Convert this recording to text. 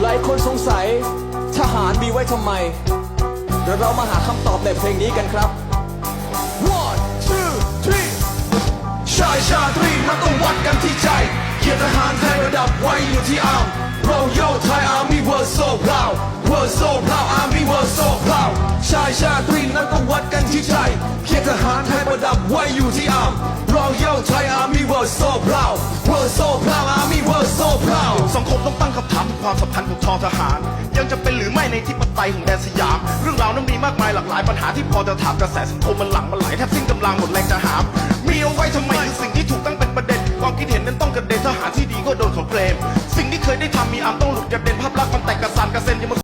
หลายคนสงสัยทหารมีไว้ทำไม เดี๋ยวเรามาหาคำตอบในเพลงนี้กันครับ one two three ชายชาตรีมันต้องวัดกันที่ใจเกียรติทหารไทยระดับไว้อยู่ที่อาร์ม Royal Thai Army World so proud World so proud Army World so proud ชายชาตรีนั้นต้องวัดกันที่ใจเกียรติทหารไทยระดับไว้อยู่ที่อาร์ม Royal Thai Army ความสัมพันธ์ของทอทหาร ยังจะเป็นหรือไม่ในที่ปไตยของแดนสยาม เรื่องราวนั้นมีมากมายหลากหลายปัญหาที่พอจะถามกระแสสังคมมันหลังมันไหลแทบสิ้นกำลังหมดแรงจะหาม มีเอาไว้ทำไมคือสิ่งที่ถูกตั้งเป็นประเด็น ความคิดเห็นนั้นต้องกระเด็นทหารที่ดีก็โดนเขาเคลมสิ่งที่เคยได้ทำมีอันต้องหลุดกระเด็น